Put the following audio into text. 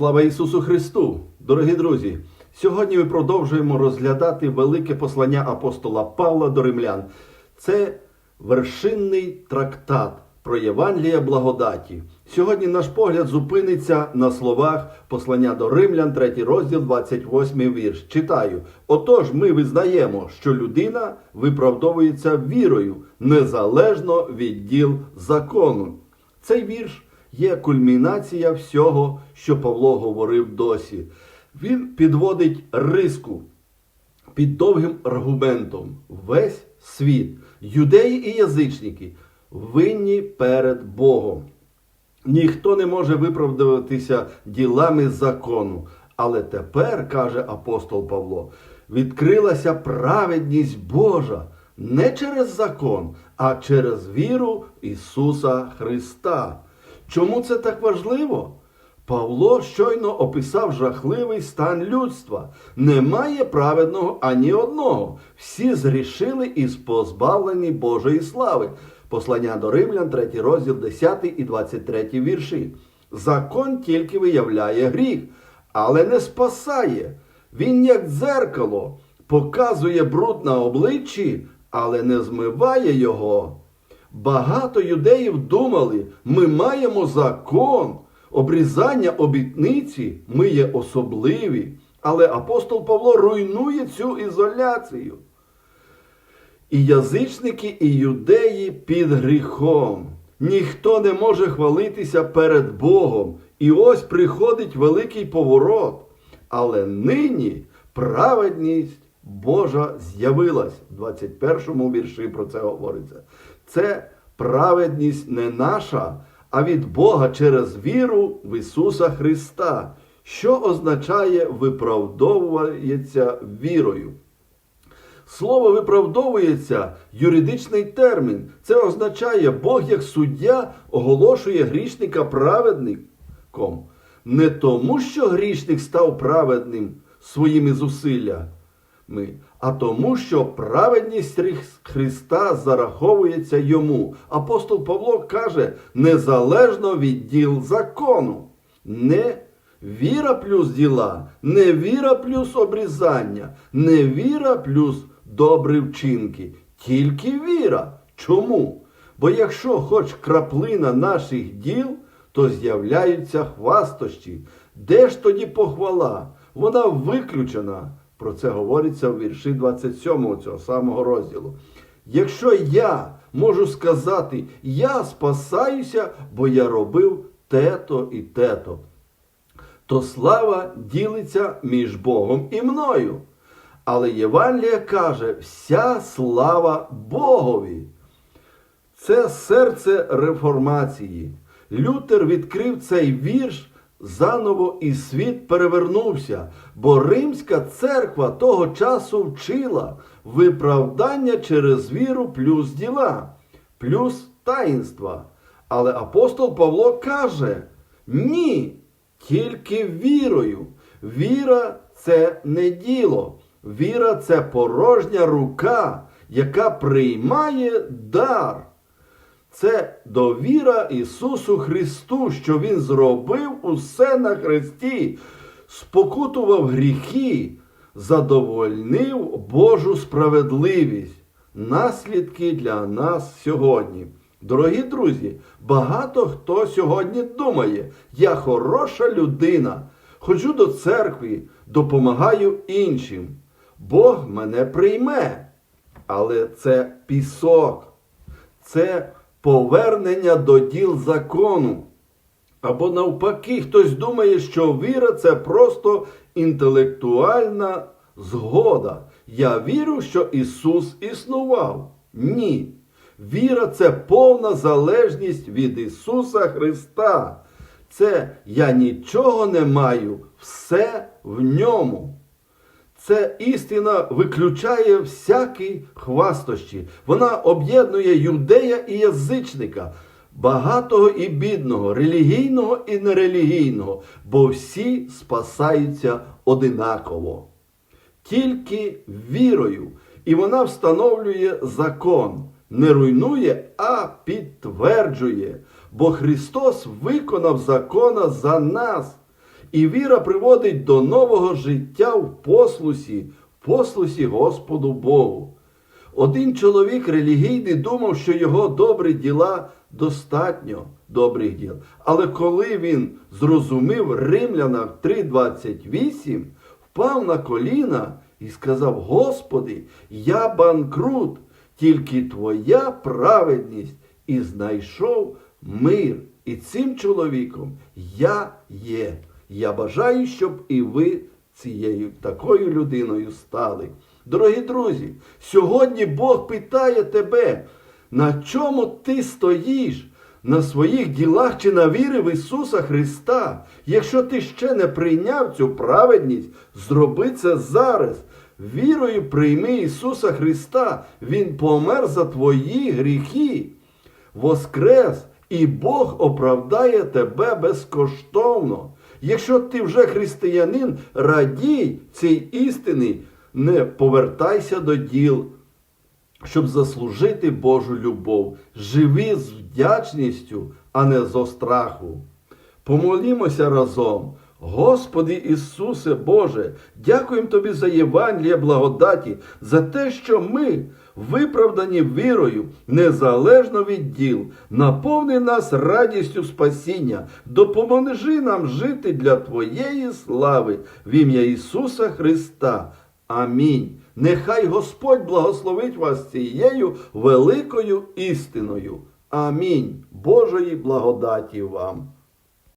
Слава Ісусу Христу! Дорогі друзі! Сьогодні ми продовжуємо розглядати велике послання апостола Павла до римлян. Це вершинний трактат про Євангелія благодаті. Сьогодні наш погляд зупиниться на словах послання до римлян, 3 розділ, 28 вірш. Читаю: Отож, ми визнаємо, що людина виправдовується вірою, незалежно від діл закону. Цей вірш є кульмінація всього, що Павло говорив досі. Він підводить риску під довгим аргументом. Весь світ, юдеї і язичники, винні перед Богом. Ніхто не може виправдуватися ділами закону. Але тепер, каже апостол Павло, відкрилася праведність Божа не через закон, а через віру Ісуса Христа. Чому це так важливо? Павло щойно описав жахливий стан людства. Немає праведного ані одного. Всі зрішили і позбавлені Божої слави. Послання до Римлян, 3 розділ, 10 і 23 вірші. Закон тільки виявляє гріх, але не спасає. Він, як дзеркало, показує бруд на обличчі, але не змиває його. Багато юдеїв думали, ми маємо закон, обрізання обітниці, ми є особливі. Але апостол Павло руйнує цю ізоляцію. І язичники, і юдеї під гріхом. Ніхто не може хвалитися перед Богом. І ось приходить великий поворот. Але нині праведність Божа з'явилась. В 21 вірші про це говориться. Це праведність не наша, а від Бога через віру в Ісуса Христа, що означає виправдовується вірою. Слово виправдовується юридичний термін. Це означає, Бог як суддя оголошує грішника праведником. Не тому, що грішник став праведним своїми зусиллями, а тому, що праведність Христа зараховується йому. Апостол Павло каже, незалежно від діл закону. Не віра плюс діла, не віра плюс обрізання, не віра плюс добрі вчинки. Тільки віра. Чому? Бо якщо хоч краплина наших діл, то з'являються хвастощі. Де ж тоді похвала? Вона виключена. Про це говориться в вірші 27 цього самого розділу. Якщо я можу сказати, я спасаюся, бо я робив те-то і те-то, то слава ділиться між Богом і мною. Але Євангелія каже, вся слава Богові. Це серце реформації. Лютер відкрив цей вірш заново і світ перевернувся, бо Римська церква того часу вчила виправдання через віру плюс діла, плюс таїнства. Але апостол Павло каже: ні, тільки вірою. Віра це не діло. Віра це порожня рука, яка приймає дар. Це довіра Ісусу Христу, що Він зробив усе на Христі, спокутував гріхи, задовольнив Божу справедливість, наслідки для нас сьогодні. Дорогі друзі, багато хто сьогодні думає, я хороша людина, ходжу до церкви, допомагаю іншим. Бог мене прийме. Але це пісок, це повернення до діл закону. Або навпаки, хтось думає, що віра це просто інтелектуальна згода. Я вірю, що Ісус існував. Ні. Віра це повна залежність від Ісуса Христа. Це я нічого не маю, все в ньому. Це істина виключає всякі хвастощі. Вона об'єднує юдея і язичника, багатого і бідного, релігійного і нерелігійного, бо всі спасаються одинаково. Тільки вірою. І вона встановлює закон, не руйнує, а підтверджує. Бо Христос виконав закона за нас. І віра приводить до нового життя в послусі, в послусі Господу Богу. Один чоловік релігійний думав, що його добрі діла достатньо добрих діл. Але коли він зрозумів Римлянах 3:28, впав на коліна і сказав: Господи, я банкрут, тільки Твоя праведність і знайшов мир. І цим чоловіком я є. Я бажаю, щоб і ви цією такою людиною стали. Дорогі друзі, сьогодні Бог питає тебе, на чому ти стоїш? На своїх ділах чи на вірі в Ісуса Христа. Якщо ти ще не прийняв цю праведність, зроби це зараз. Вірою прийми Ісуса Христа. Він помер за твої гріхи, воскрес, і Бог оправдає тебе безкоштовно. Якщо ти вже християнин, радій цій істини, не повертайся до діл, щоб заслужити Божу любов. Живи з вдячністю, а не зо страху. Помолімося разом. Господи Ісусе Боже, дякуємо Тобі за Євангеліє благодаті, за те, що ми, виправдані вірою, незалежно від діл, наповни нас радістю спасіння, допоможи нам жити для Твоєї слави в ім'я Ісуса Христа. Амінь. Нехай Господь благословить вас цією великою істиною. Амінь. Божої благодаті вам.